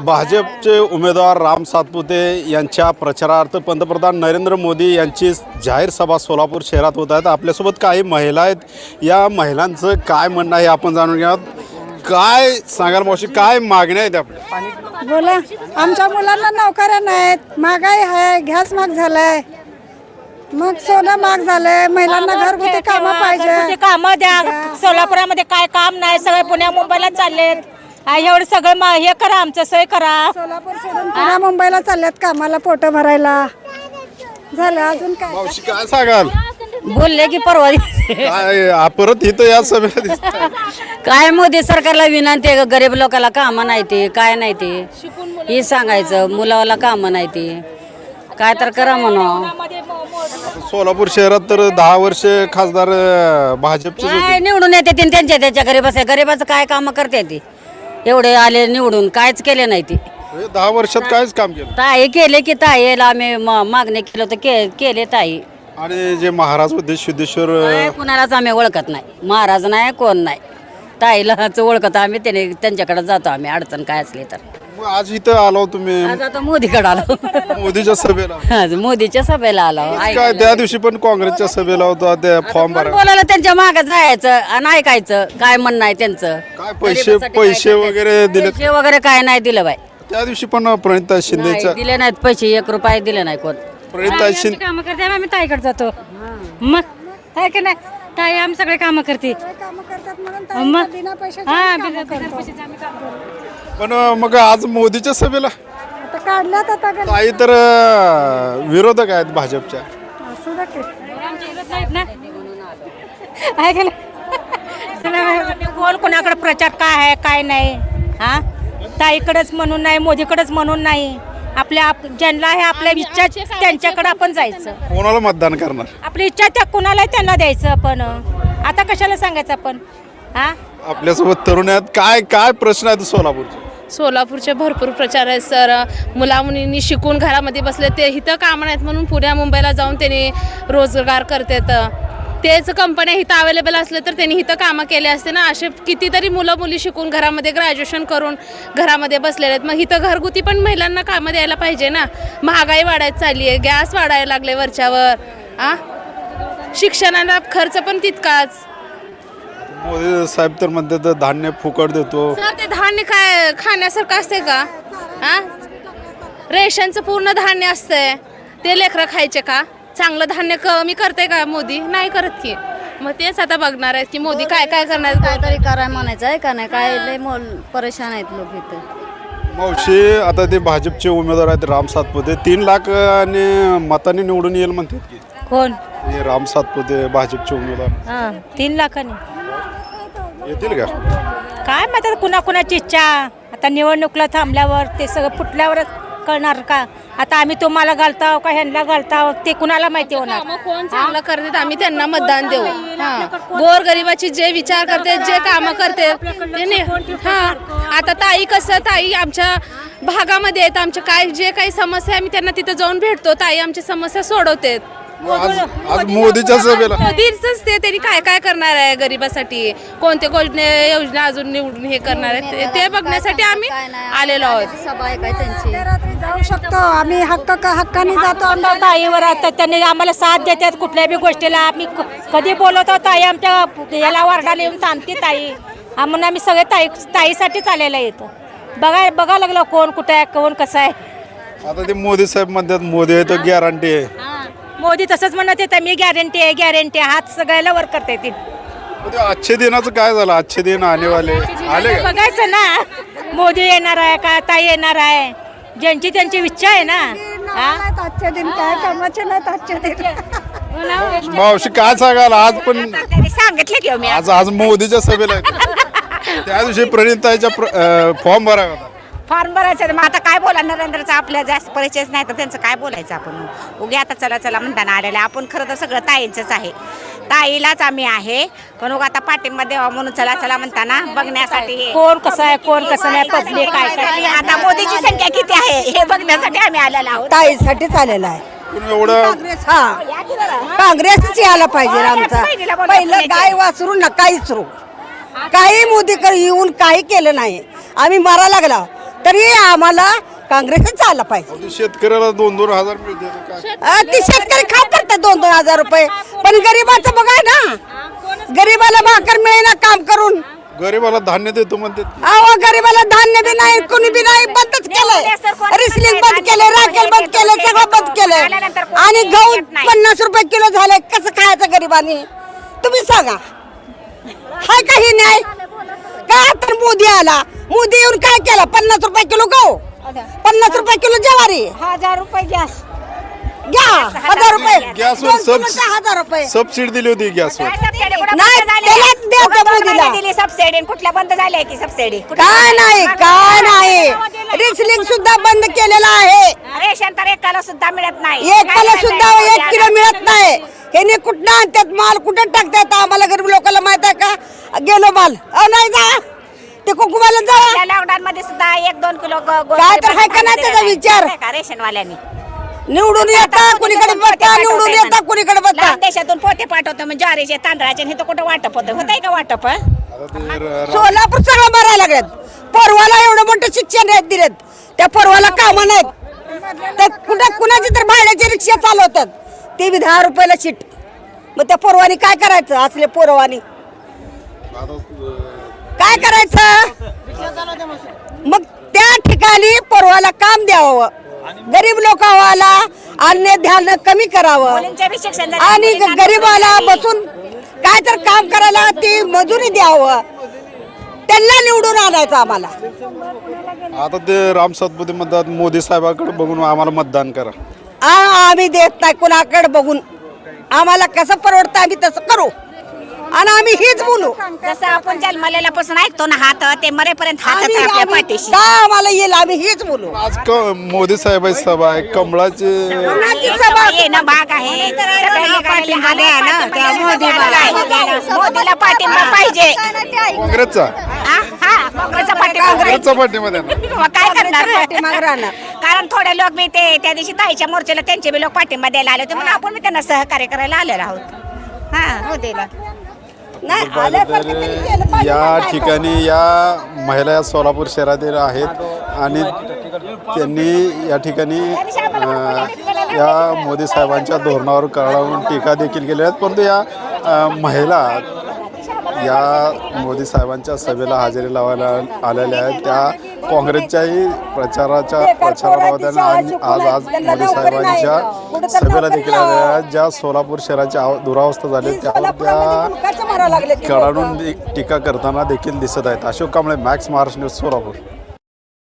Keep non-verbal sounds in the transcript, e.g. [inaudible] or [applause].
भाजपचे उमेदवार राम सातपुते यांच्या प्रचारार्थ पंतप्रधान नरेंद्र मोदी यांची जाहीर सभा सोलापूर शहरात होत आहेत. आपल्यासोबत काही महिला आहेत. या महिलांचं काय म्हणणं आहे आपण जाणून घ्या काय सांगाल मावशी? काय मागण्या आहेत आपल्या? बोला. आमच्या मुलांना नोकऱ्या नाहीत. महागाई आहे. गॅस महाग झालाय. मग सोनं महाग झालंय. महिलांना घरगुती कामं पाहिजे. काम द्या. सोलापुरामध्ये काय काम नाही. सगळे पुण्या मुंबईला चाललेत. हा, एवढं सगळं मा- हे करा आमचं सोय करा. सोलापूर सोडून पुण्या मुंबईला चालल्यात कामाला पोट भरायला. झालं अजून काय? मावशी काय सांगाल? बोलले की परवा दिवशी. काय आ, परत इथं या सभेला दिसताय. काय मोदी सरकारला विनंती आहे गरीब लोकांना कामं नाही ते काय नाही ते. हे सांगायचं मुलाला कामं नाही ते. काय तर करा म्हणा. सोलापूर शहरात तर दहा वर्ष खासदार अं, काय निवडून येते त्यांच्या त्याच्या गरीबाचं गरीबाचं काय कामं करते ती? एवढे आले निवडून कायच केले नाही ती. हे दहा वर्षात कायच काम केलं. ताई केले की ताईला आम्ही म- मागणी केलं तर के केले ताई. आणि जे महाराज सिद्धेश्वर काय कुणालाच आम्ही ओळखत नाही. महाराज नाही कोण नाही. ताईलाच ओळखत आम्ही त्याने त्यांच्याकडे जातो आम्ही अडचण काय असली तर. मग आज इथं आलो तुम्ही. आज आता मोदीकडे आलो. मोदीच्या सभेला. आज मोदीच्या सभेला आलो. काय त्या दिवशी पण काँग्रेसच्या सभेला होता फॉर्म भरा बोलायला त्यांच्या मागच राहायचं आणि ऐकायचं काय म्हणणं आहे त्यांचं. काय पैसे पैसे वगैरे दिले पैसे वगैरे काय नाही दिलं बाई. त्या दिवशी पण प्रणिता शिंदेच्या नाही, दिले नाहीत पैसे एक रुपये दिले नाही कोण. प्रणिता शिंदे काम करते आम्ही ताईकडे जातो. मग काय की नाही? ताई आम्ही सगळे काम करते. कामं करतात म्हणून मग ताई बिना पैशाचे हा कामं बिना- बिना करतो. पैशाचं आम्ही काम करतो. पण मग आज मोदीच्या सभेला आता काढल्यात आता गण- काही तर अं, विरोधक आहेत भाजपच्या. असू दे की. आमच्या इकडं नाहीत ना? आहे की नाही सगळं कोण कोणाकडे प्रचार काय आहे काय नाही? हा? ताईकडेच म्हणून नाही मोदीकडेच म्हणून नाही. आपल्या आप- ज्यांना आहे आपल्या इच्छा त्यांच्याकडे आपण जायचं. कोणाला मतदान करणार? आपली इच्छा त्या कुणाला त्यांना द्यायचं आपण. आता कशाला सांगायचं आपण? हा? आपल्यासोबत तरुण आहेत. काय काय प्रश्न आहेत सोलापूरचे? सोलापूरचे भरपूर प्रचार आहेत सर. मुला मुलींनी शिकून घरामध्ये बसले ते इथं कामं नाहीत म्हणून पुण्या मुंबईला जाऊन त्यांनी रोजगार करतात. तेच कंपन्या इथं अवेलेबल असले तर त्यांनी इथं कामं केले असते ना. असे कितीतरी मुलं मुली शिकून घरामध्ये ग्रॅज्युएशन करून घरामध्ये बसलेले आहेत. मग इथं घरगुती पण महिलांना कामं द्यायला पाहिजे ना. महागाई वाढायला चालली आहे. गॅस वाढायला लागले वरच्यावर. आ? शिक्षणाला खर्च पण तितकाच. मोदी साहेब तर म्हणतात धान्य फुकट देतो. सर ते धान्य काय खाण्यासारखं असते का? हा रेशनचं पूर्ण धान्य असतंय. ते लेकरं खायचे का? चांगलं धान्य कमी करते का मोदी? नाही करत की. मग तेच आता बघणार आहेत की मोदी काय काय करणार आहेत. काहीतरी कराय म्हणायचं आहे का नाही? काय लय मोल परेशान आहेत लोक इथं. मावशी आता ते भाजपचे उमेदवार आहेत राम सातपुते. तीन लाख आणि मतांनी निवडून येईल म्हणतात की. कोण? हे राम सातपुते भाजपचे उमेदवार. हा तीन लाखांनी. येतील का? काय माहिती कुणा कुणाची इच्छा? आता निवडणुकीला थांबल्यावर ते सगळं फुटल्यावरच कळणार का? आता आम्ही तुम्हाला घालताव का ह्यांना घालताव? ते कुणाला माहिती होणार? कामं कोण चांगलं करतात आम्ही त्यांना मतदान देऊ. गोर गरिबाची जे विचार करते जे कामं करते ते ने- हा. आता ताई कसं ताई आमच्या भागामध्ये आहेत आमच्या काय जे काही समस्या आहे, आम्ही त्यांना तिथं जाऊन भेटतो. ताई आमची समस्या सोडवतात. आज आज मोदीच्या सभेला मोदीच ते त्यांनी काय काय करणार आहे गरिबासाठी? कोणते कोणते योजना अजून निवडून हे करणार आहे ते- बघण्यासाठी आम्ही आलेलो आहोत. सभा आहे काय त्यांची? रात्री जाऊ शकतो. आम्ही हक्क हक्काने जातो? आमच्या ताईवर आता त्यांनी आम्हाला साथ देतात कुठल्याही बी गोष्टीला. आम्ही क- कधी बोलवतो ताई आमच्या याला वारडाला येऊन थांबते ताई. हा म्हणून आम्ही सगळे ताई ताईसाठीच आलेला येतो बघा बघा लागलो कोण कुठं आहे कोण कसं आहे. आता ते मोदी साहेब म्हणतात मोदी आहे तर गॅरंटी आहे. मोदी तसंच म्हणत येतं मी गॅरंटी आहे गॅरंटी आहे. हात सगळ्याला वर करता येतील मग ते आजचे दिनाचं काय झालं? आजचे दिन आले वाले आले का? बघायचं ना. मोदी येणार आहे का? ताई येणार आहे. ज्यांची त्यांची इच्छा आहे ना. हा? नाहीत दिन काय कामाचे नाहीत आजचे दिन मावशी काय सांगाल? आज पण त्यांनी सांगितलं की हो मी. आज आज मोदीच्या सभेला आहे. [laughs] त्या दिवशी प्रणिताईच्या फॉर्म भरावा होता. फॉर्म भरायचं आहे. मग आता काय बोला नरेंद्रचा आपल्या जास्त परिचयच नाही तर त्यांचं काय बोलायचं आपण? उगे आता चला चला म्हणताना आलेलं. आहे. आपण खरं तर सगळं ताईंचंच आहे. ताईलाच आम्ही आहे. पण उगा आता पाठिंबा द्यावा म्हणून चला चला म्हणताना बघण्यासाठी कोण कसं आहे कोण कसं नाही पसले काय काय आता मोदीची संख्या किती आहे? हे बघण्यासाठी आम्ही आलेलो आहोत. ताईसाठीच आलेला आहे. पण एवढं काँग्रेस हा. काँग्रेसच यायला पाहिजे आमचा. पहिलं गाय वासरू नका इचरू काही मोदी कर येऊन काही केलं नाही. आम्ही मरा लागला. तरी आम्हाला काँग्रेसच आला पाहिजे. शेतकऱ्याला दोन दोन हजार मिळते तर काय? अ, ती शेतकरी खाऊ करतात दोन दोन हजार रुपये. पण गरीबाचं बघा ना. गरीबाला भाकर मिळेना काम करून. गरीबाला धान्य देतो म्हणते. अहो गरीबाला धान्य बी नाही कुणी बी नाही बंदच केलंय. रिसलिंग बंद केलंय राखेल बंद केलंय सगळं बंद केलंय. आणि गहू पन्नास रुपये किलो झाले कसं खायचं गरीबानी? तुम्ही सांगा. हाय काही न्याय? का तर मोदी आला? मोदी येऊन काय केलं? पन्नास रुपये किलो गहू? पन्नास रुपये किलो ज्वारी? हजार रुपये गॅस. घ्या. हजार रुपये. गॅसवर दोन सब- किलोचा हजार रुपये. सबसिडी दिली होती गॅसवर नाही, त्यालाच द्यायचं मोदीला. दिली सबसिडी कुठल्या बंद झाल्या की सबसिडी काय नाही काय नाही. रिसलिंग सुद्धा बंद केलेला आहे. रेशन तर एकाला सुद्धा मिळत नाही. एकाला सुद्धा एक किलो मिळत नाही. हे कुठं आणतात? माल कुठं टाकतात? आम्हाला गरीब लोकांना माहीत आहे का? गेलो माल. अहो नाही जा. ते कुकुमाला जा. लॉकडाऊन मध्ये सुद्धा एक दोन किलो काय तर हाय का नाही त्याचा विचार? रेशनवाल्यांनी? निवडून येता कुणीकडे बसता निवडून येता कुणीकडे लांब देशातून पोते पाठवतो म्हणजे ज्वारीचे तांदळाचे हे तर कुठं वाटप होतं? होत का वाटप? हं? सोलापूर सगळं मारायला लागलेत. परवाला एवढं मोठं शिक्षण आहेत दिलेत. त्या परवाला कामं नाहीत. तर कुठं कुणाची तर भाड्याची रिक्षा चालवतात. ते बी दहा रुपयाला सीट. मग त्या पोरवानी काय करायचं? असले पोरवानी. काय करायचं? मग त्या ठिकाणी परवाला काम द्यावं. गरीब लोकांवाला अन्य ध्यान कमी करावं. आणि गरीबाला बसून काय तर काम करायला ती मजुरी द्यावं. त्यांना निवडून आणायचं आम्हाला. आता ते राम सातपुते म्हणतात मोदी साहेबाकडे बघून आम्हाला मतदान करा. आ- आम्ही देत नाही कुणाकडे बघून. आम्हाला कसं परवडतं आम्ही तसं करू. आणि आम्ही हेच बोलू जसं आपण जन्मलेल्या पासून ऐकतो ना हात ते मरेपर्यंत हातच आम्ही- आपल्या आम्ही- पाठीशी. का आम्हाला येईल आम्ही हेच बोलू आज क मोदी साहेबांची सभा आहे कमळाचे सभा? येणं भाग आहे. सगळ्यांनी पाठिंबा द्या ना, त्या मोदीला मोदीला पाठिंबा पाहिजे. काँग्रेसचा? हा हा काँग्रेसचा पाठिंबा काँग्रेसचा पाठिंबा द्या ना. मग काय करणार? पाठीमागं राहणार. कारण थोडे लोक मी ते त्या दिवशी ताईच्या मोर्चाला त्यांचे बी लोक पाठिंबा द्यायला आले होते. म्हणून आपण मी त्यांना सहकार्य करायला आलेलो आहोत. हा मोदीला. नाही आल्यासारखं त्यांनी केलं पाहिजे. या काय ठिकाणी या महिला या सोलापूर शहरातील आहेत आणि त्यांनी या ठिकाणी अं, या मोदी साहेबांच्या धोरणावर कळवून टीका देखील केल्या आहेत परंतु या अं, महिला या मोदी साहेबांच्या सभेला हजेरी लावायला आलेल्या आहेत त्या काँग्रेसच्याही प्रचाराच्या आणि आज आज मोदी साहेबांच्या सभेला देखील आलेल्या ज्या सोलापूर शहराची आव- दुरावस्था झाली त्यावर त्या. कडाडून टीका करताना देखील दिसत आहेत. Ashok Kamble Max Maharashtra news Solapur.